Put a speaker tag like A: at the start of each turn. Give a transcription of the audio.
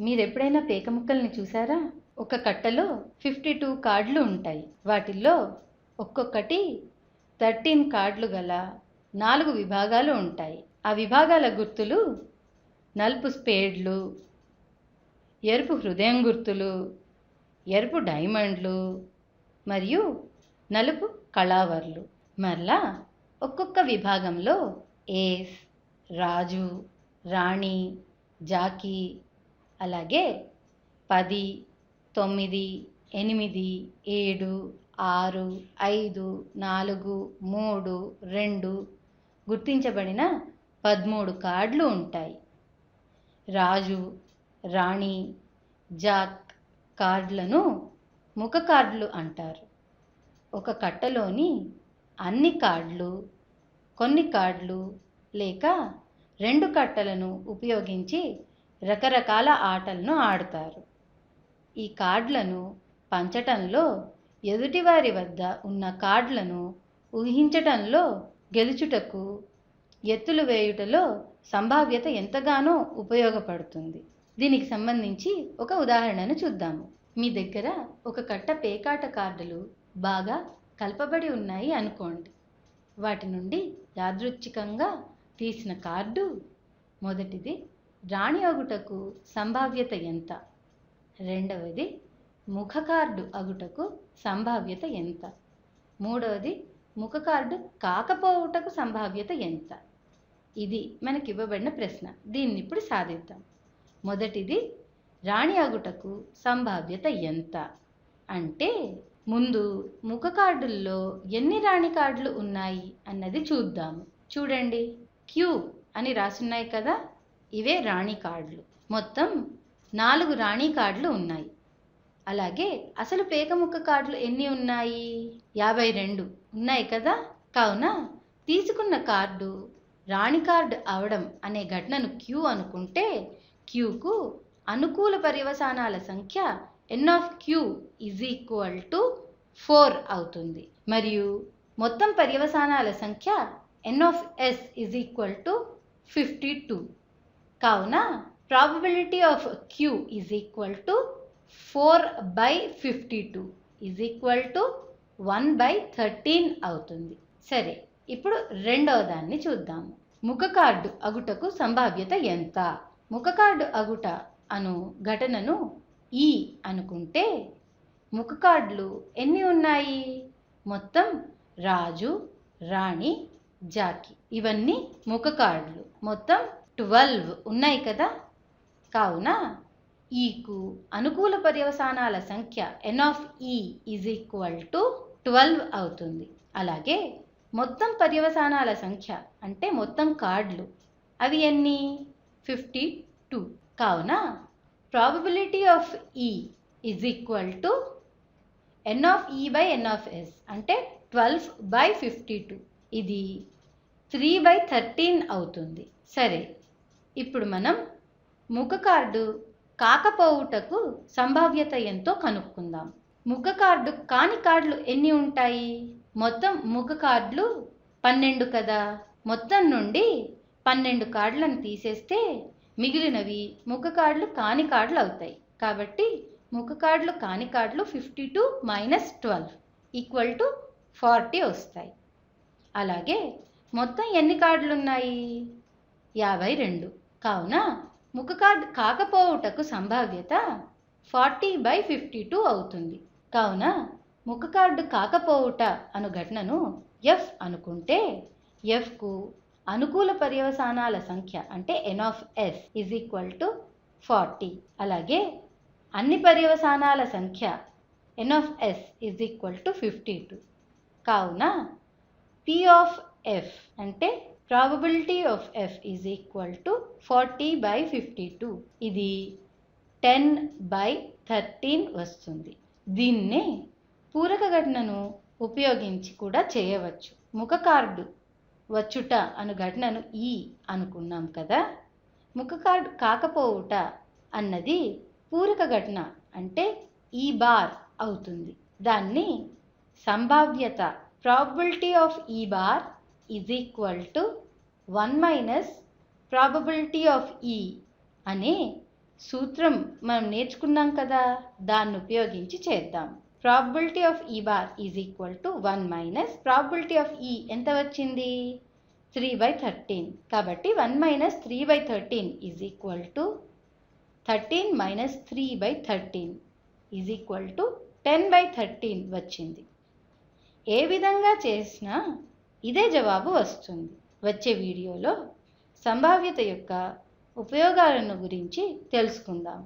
A: మీరెప్పుడైనా పేకముక్కల్ని పేక ముక్కల్ని చూసారా? ఒక కట్టలో ఫిఫ్టీ టూ కార్డులు ఉంటాయి. వాటిల్లో ఒక్కొక్కటి థర్టీన్ కార్డులు గల నాలుగు విభాగాలు ఉంటాయి. ఆ విభాగాల గుర్తులు నలుపు స్పేడ్లు ఎరుపు హృదయం గుర్తులు ఎరుపు డైమండ్లు మరియు నలుపు కళావర్లు. మరలా ఒక్కొక్క విభాగంలో ఏస్ రాజు రాణి జాకీ అలాగే పది తొమ్మిది ఎనిమిది ఏడు ఆరు ఐదు నాలుగు మూడు రెండు గుర్తించబడిన పదమూడు కార్డులు ఉంటాయి. రాజు రాణి జాక్ కార్డులను ముఖ కార్డులు అంటారు. ఒక కట్టలోని అన్ని కార్డులు కొన్ని కార్డులు లేక రెండు కట్టలను ఉపయోగించి రకరకాల ఆటలను ఆడతారు. ఈ కార్డులను పంచటంలో ఎదుటివారి వద్ద ఉన్న కార్డులను ఊహించటంలో గెలుచుటకు ఎత్తులు వేయుటలో సంభావ్యత ఎంతగానో ఉపయోగపడుతుంది. దీనికి సంబంధించి ఒక ఉదాహరణను చూద్దాము. మీ దగ్గర ఒక కట్ట పేకాట కార్డులు బాగా కలపబడి ఉన్నాయి అనుకోండి. వాటి నుండి యాదృచ్ఛికంగా తీసిన కార్డు మొదటిది రాణి అగుటకు సంభావ్యత ఎంత? రెండవది ముఖ కార్డు అగుటకు సంభావ్యత ఎంత? మూడవది ముఖ కార్డు కాకపోవుటకు సంభావ్యత ఎంత? ఇది మనకి ఇవ్వబడిన ప్రశ్న. దీన్ని ఇప్పుడు సాధిద్దాం. మొదటిది రాణి అగుటకు సంభావ్యత ఎంత? అంటే ముందు ముఖ కార్డుల్లో ఎన్ని రాణి కార్డులు ఉన్నాయి అన్నది చూద్దాము. చూడండి క్యూ అని రాసున్నాయి కదా? ఇవే రాణి కార్డులు. మొత్తం నాలుగు రాణి కార్డులు ఉన్నాయి. అలాగే అసలు పేకముక్క కార్డులు ఎన్ని ఉన్నాయి? యాభై రెండు ఉన్నాయి కదా? కావున తీసుకున్న కార్డు రాణి కార్డు అవడం అనే ఘటనను క్యూ అనుకుంటే క్యూకు అనుకూల పర్యవసానాల సంఖ్య N of Q is equal to four అవుతుంది. మరియు మొత్తం పర్యవసానాల సంఖ్య N of S is equal to fifty two కావున probability of Q is equal to four by fifty two is equal to one by thirteen అవుతుంది. సరే ఇప్పుడు రెండవ దాన్ని చూద్దాము ముఖ కార్డు అగుటకు సంభావ్యత ఎంత? ముఖ కార్డు అగుట అను ఘటనను ఈ అనుకుంటే ముఖ కార్డులు ఎన్ని ఉన్నాయి? మొత్తం రాజు రాణి జాకి. ఇవన్నీ ముఖ కార్డులు. మొత్తం ట్వెల్వ్ ఉన్నాయి కదా? కావున e ఈకు అనుకూల పర్యవసానాల సంఖ్య N of E is equal to twelve అవుతుంది. అలాగే మొత్తం పర్యవసానాల సంఖ్య అంటే మొత్తం కార్డులు అవి ఎన్ని? Fifty two. కావున probability of E is equal to N of E by N of S అంటే ట్వెల్వ్ బై ఫిఫ్టీ టూ ఇది త్రీ బై థర్టీన్ అవుతుంది. సరే ఇప్పుడు మనం ముఖ కార్డు కాకపోవుటకు సంభావ్యత ఎంతో కనుక్కుందాం. ముఖ కార్డు కాని కార్డులు ఎన్ని ఉంటాయి? మొత్తం ముఖ కార్డులు పన్నెండు కదా? మొత్తం నుండి పన్నెండు కార్డులను తీసేస్తే మిగిలినవి ముఖ కార్డులు కాని కార్డులు అవుతాయి. కాబట్టి ముఖ కార్డులు కాని కార్డులు fifty two minus twelve equal to forty వస్తాయి. అలాగే మొత్తం ఎన్ని కార్డులు ఉన్నాయి? యాభై రెండు. కావున ముఖ కార్డు కాకపోవుటకు సంభావ్యత ఫార్టీ బై ఫిఫ్టీ టూ అవుతుంది. కావున ముఖ కార్డు కాకపోవుట అను ఘటనను ఎఫ్ అనుకుంటే ఎఫ్కు అనుకూల పర్యవసానాల సంఖ్య అంటే N of S is equal to forty అలాగే అన్ని పర్యవసానాల సంఖ్య N of S is equal to fifty two కావున పి ఆఫ్ ఎఫ్ అంటే probability of F is equal to forty by fifty two ఇది టెన్ బై థర్టీన్ వస్తుంది. దీన్నే పూరక ఘటనను ఉపయోగించి కూడా చేయవచ్చు. ముఖ కార్డు వచ్చుట అను ఘటనను ఈ అనుకున్నాం కదా. ముఖ కార్డు కాకపోవుట అన్నది పూరక ఘటన అంటే ఈ బార్ అవుతుంది. దాన్ని సంభావ్యత probability of E bar is equal to one minus probability of E అనే సూత్రం మనం నేర్చుకున్నాం కదా దాన్ని ఉపయోగించి చేద్దాం. Probability of E bar is equal to one minus probability of E ఎంత వచ్చింది? త్రీ బై థర్టీన్ కాబట్టి one minus three by thirteen is equal to thirteen minus three by thirteen is equal to ten by thirteen వచ్చింది. ఏ విధంగా చేసినా ఇదే జవాబు వస్తుంది. వచ్చే వీడియోలో సంభావ్యత యొక్క ఉపయోగాలను గురించి తెలుసుకుందాం.